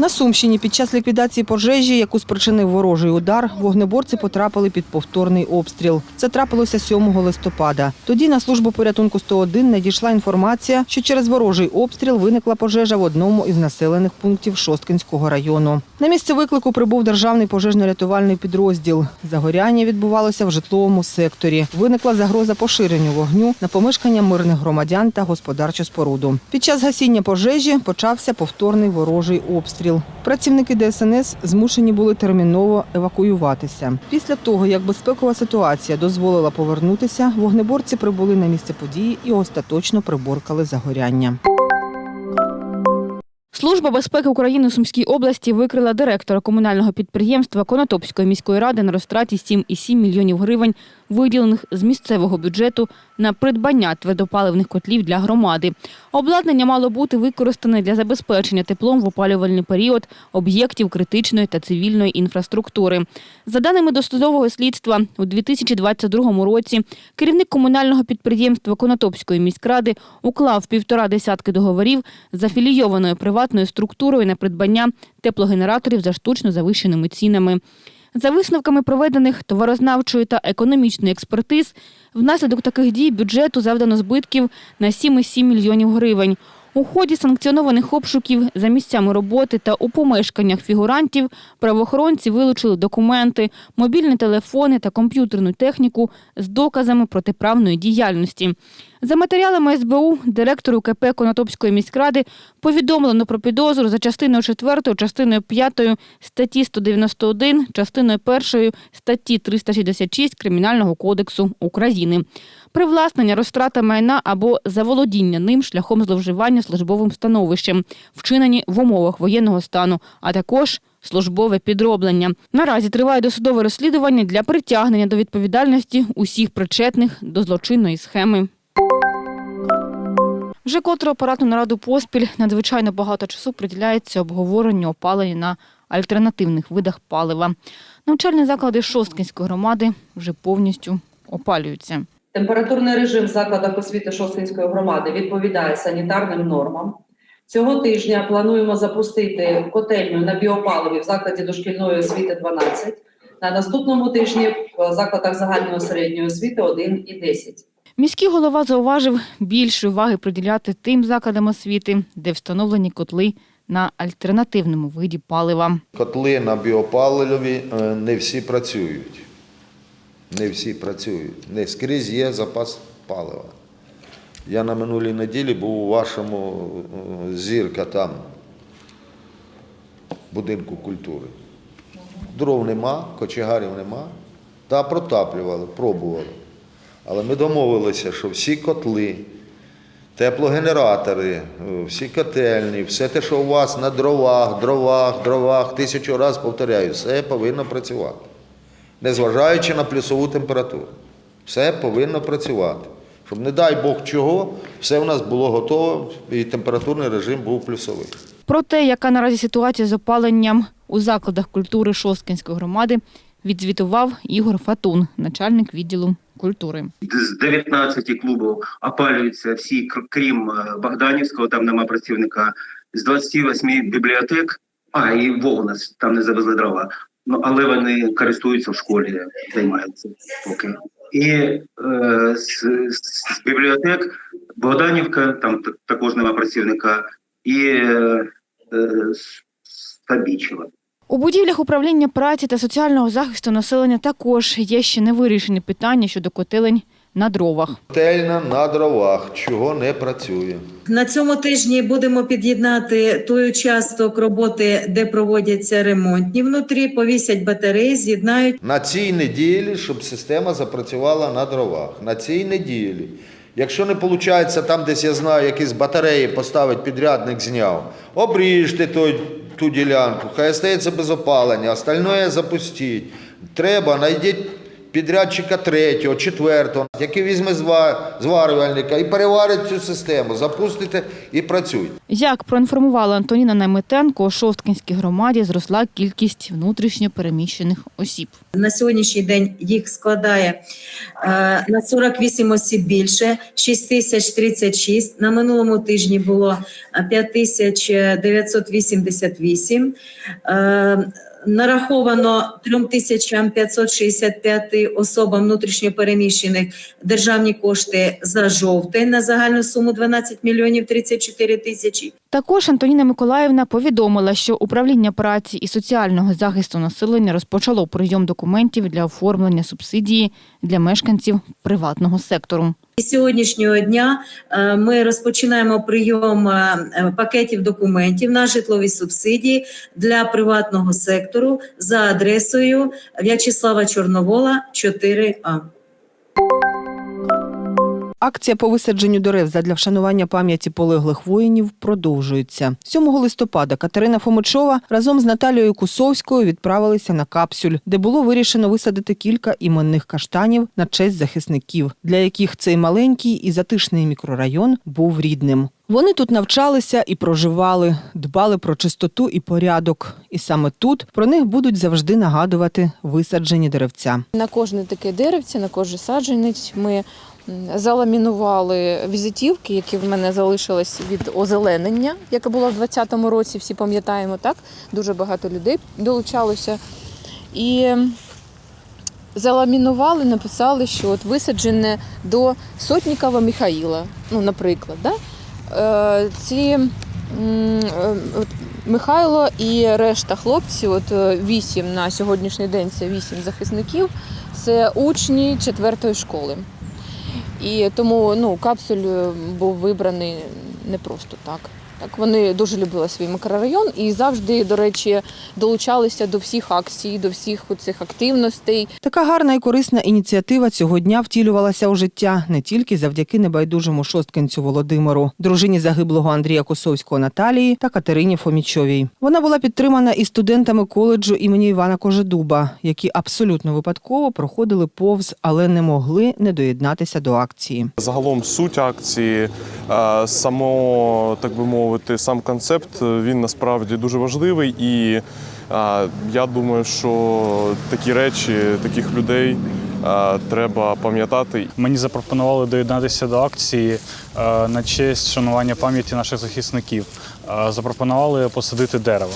На Сумщині під час ліквідації пожежі, яку спричинив ворожий удар, вогнеборці потрапили під повторний обстріл. Це трапилося 7 листопада. Тоді на службу порятунку 101 надійшла інформація, що через ворожий обстріл виникла пожежа в одному із населених пунктів Шосткинського району. На місце виклику прибув державний пожежно-рятувальний підрозділ. Загоряння відбувалося в житловому секторі. Виникла загроза поширенню вогню на помешкання мирних громадян та господарчу споруду. Під час гасіння пожежі почався повторний ворожий обстріл. Працівники ДСНС змушені були терміново евакуюватися. Після того, як безпекова ситуація дозволила повернутися, вогнеборці прибули на місце події і остаточно приборкали загоряння. Служба безпеки України у Сумській області викрила директора комунального підприємства Конотопської міської ради на розтраті 7,7 мільйонів гривень, виділених з місцевого бюджету на придбання твердопаливних котлів для громади. Обладнання мало бути використане для забезпечення теплом в опалювальний період об'єктів критичної та цивільної інфраструктури. За даними досудового слідства, у 2022 році керівник комунального підприємства Конотопської міськради уклав півтора десятки договорів з афілійованою приватною структурою на придбання теплогенераторів за штучно завищеними цінами. За висновками проведених товарознавчої та економічної експертиз, внаслідок таких дій бюджету завдано збитків на 7,7 мільйонів гривень. У ході санкціонованих обшуків за місцями роботи та у помешканнях фігурантів правоохоронці вилучили документи, мобільні телефони та комп'ютерну техніку з доказами протиправної діяльності. За матеріалами СБУ директору КП Конотопської міськради повідомлено про підозру за частиною 4, частиною 5 статті 191, частиною 1 статті 366 Кримінального кодексу України. Привласнення розтрата майна або заволодіння ним шляхом зловживання службовим становищем, вчинені в умовах воєнного стану, а також службове підроблення. Наразі триває досудове розслідування для притягнення до відповідальності усіх причетних до злочинної схеми. Вже котру апаратну нараду поспіль надзвичайно багато часу приділяється обговоренню опалення на альтернативних видах палива. Навчальні заклади Шосткинської громади вже повністю опалюються. Температурний режим в закладах освіти Шосткинської громади відповідає санітарним нормам. Цього тижня плануємо запустити котельню на біопаливі в закладі дошкільної освіти 12. На наступному тижні в закладах загальної середньої освіти 1 і 10. Міський голова зауважив більше уваги приділяти тим закладам освіти, де встановлені котли на альтернативному виді палива. Котли на біопаливі е, не всі працюють. Не всі працюють. Не скрізь є запас палива. Я на минулій неділі був у вашому е, зірка там, будинку культури. Дров нема, кочегарів нема. Та протаплювали, пробували. Але ми домовилися, що всі котли, теплогенератори, е, всі котельні, все те, що у вас на дровах, дровах, дровах, тисячу разів повторяю, все повинно працювати. Незважаючи на плюсову температуру. Все повинно працювати. Щоб, не дай Бог чого, все в нас було готово і температурний режим був плюсовий. Про те, яка наразі ситуація з опаленням у закладах культури Шосткинської громади, відзвітував Ігор Фатун, начальник відділу культури. з 19 клубів опалюються всі, крім е, Богданівського, там нема працівника, з 28 бібліотек, а і Вов там не завезли дрова. Ну але вони користуються в школі, займаються поки. І е, з, з, бібліотек Богданівка, там також нема працівника, і е, е, Стабічева. У будівлях управління праці та соціального захисту населення також є ще невирішені питання щодо котелень на дровах. Котельна на дровах, чого не працює. На цьому тижні будемо під'єднати той участок роботи, де проводяться ремонтні внутрі, повісять батареї, з'єднають На цій неділі, щоб система запрацювала на дровах. На цій неділі. Якщо не виходить, там десь я знаю, якісь батареї поставить підрядник зняв, обріжте той, ту ділянку, хай стається без опалення, остальное запустіть. Треба, знайдіть підрядчика третього, четвертого, який візьме зварювальника і переварить цю систему, запустите і працюйте. Як проінформувала Антоніна Неметенко, у Шосткинській громаді зросла кількість внутрішньо переміщених осіб. На сьогоднішній день їх складає е, на 48 осіб більше, 6036. На минулому тижні було е, 5988. Нараховано 3565 особам внутрішньопереміщених державні кошти за жовтень на загальну суму 12 мільйонів 34 тисячі. Також Антоніна Миколаївна повідомила, що управління праці і соціального захисту населення розпочало прийом документів для оформлення субсидії для мешканців приватного сектору. І сьогоднішнього дня е, ми розпочинаємо прийом е, е, пакетів документів на житлові субсидії для приватного сектору за адресою В'ячеслава Чорновола 4А. Акція по висадженню дерев задля вшанування пам'яті полеглих воїнів продовжується. 7 листопада Катерина Фомичова разом з Наталією Кусовською відправилися на капсюль, де було вирішено висадити кілька іменних каштанів на честь захисників, для яких цей маленький і затишний мікрорайон був рідним. Вони тут навчалися і проживали, дбали про чистоту і порядок. І саме тут про них будуть завжди нагадувати висаджені деревця. На кожне таке деревце, на кожен саджанець ми заламінували візитівки, які в мене залишились від озеленення, яке було в 2020 році. Всі пам'ятаємо, так? Дуже багато людей долучалося. І заламінували, написали, що от висаджене до Сотнікова Михаїла, ну, наприклад. Да? Е, ці е, Михайло і решта хлопців, от е, вісім на сьогоднішній день це вісім захисників, це учні четвертої школи. І тому ну, капсуль е, був вибраний не просто так. Так, вони дуже любили свій мікрорайон і завжди, до речі, долучалися до всіх акцій, до всіх цих активностей. Така гарна і корисна ініціатива цього дня втілювалася у життя не тільки завдяки небайдужому шосткинцю Володимиру, дружині загиблого Андрія Косовського Наталії та Катерині Фомічовій. Вона була підтримана і студентами коледжу імені Івана Кожедуба, які абсолютно випадково проходили повз, але не могли не доєднатися до акції. Загалом суть акції, е, само, так би мовити, сам концепт, е, він насправді дуже важливий. І я думаю, що такі речі, таких людей е, треба пам'ятати. Мені запропонували доєднатися до акції е, на честь шанування пам'яті наших захисників. Запропонували посадити дерево.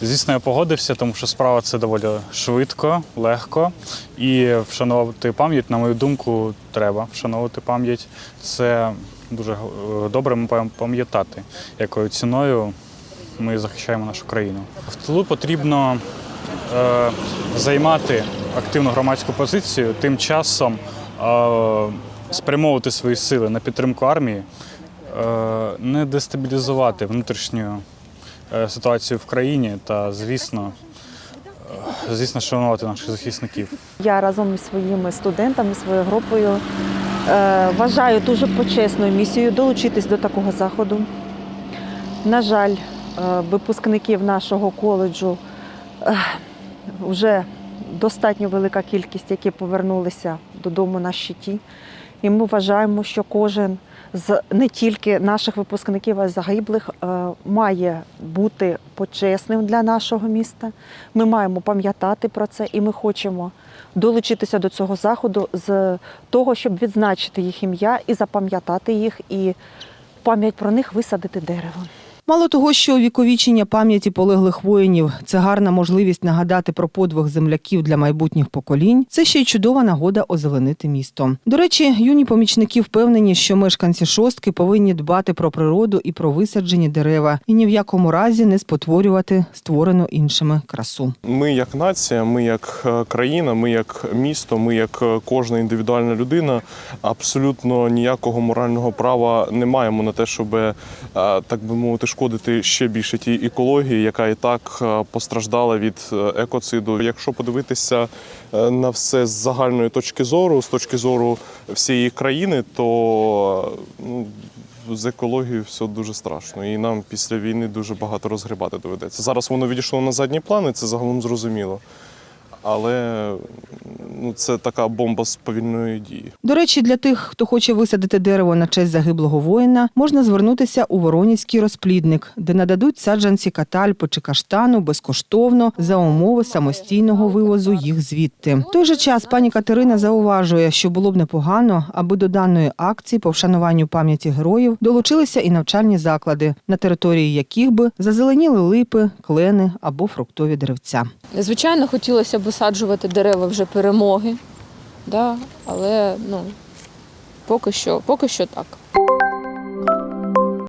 Звісно, я погодився, тому що справа це доволі швидко, легко. І вшанувати пам'ять, на мою думку, треба вшановувати пам'ять. Це дуже е, добре ми пам'ятати, якою ціною ми захищаємо нашу країну. В тилу потрібно е, займати активну громадську позицію, тим часом е, спрямовувати свої сили на підтримку армії, не дестабілізувати внутрішню е, ситуацію в країні та, звісно, е, звісно, шанувати наших захисників. Я разом із своїми студентами, своєю групою е, вважаю дуже почесною місією долучитись до такого заходу. На жаль, е, випускників нашого коледжу е, вже достатньо велика кількість, які повернулися додому на щиті. І ми вважаємо, що кожен з не тільки наших випускників, а й загиблих е, має бути почесним для нашого міста. Ми маємо пам'ятати про це, і ми хочемо долучитися до цього заходу з того, щоб відзначити їх ім'я і запам'ятати їх, і пам'ять про них висадити дерево. Мало того, що увіковічення пам'яті полеглих воїнів це гарна можливість нагадати про подвиг земляків для майбутніх поколінь. Це ще й чудова нагода озеленити місто. До речі, юні помічники впевнені, що мешканці шостки повинні дбати про природу і про висаджені дерева, і ні в якому разі не спотворювати створену іншими красу. Ми як нація, ми як е, країна, ми як місто, ми як е, кожна індивідуальна людина абсолютно ніякого морального права не маємо на те, щоб, е, так би мовити, шкодити ще більше тій екології, яка і так е, постраждала від е, екоциду. Якщо подивитися е, на все з загальної точки зору, з точки зору всієї країни, то з екологією все дуже страшно, і нам після війни дуже багато розгрібати доведеться. Зараз воно відійшло на задні плани, це загалом зрозуміло. Але ну, це така бомба з повільної дії. До речі, для тих, хто хоче висадити дерево на честь загиблого воїна, можна звернутися у Воронівський розплідник, де нададуть саджанці катальпи чи каштану безкоштовно за умови самостійного вивозу їх звідти. В той же час пані Катерина зауважує, що було б непогано, аби до даної акції по вшануванню пам'яті героїв долучилися і навчальні заклади, на території яких би зазеленіли липи, клени або фруктові деревця. Звичайно, хотілося б висаджувати дерева вже перемоги, да? але ну, поки що, поки що так.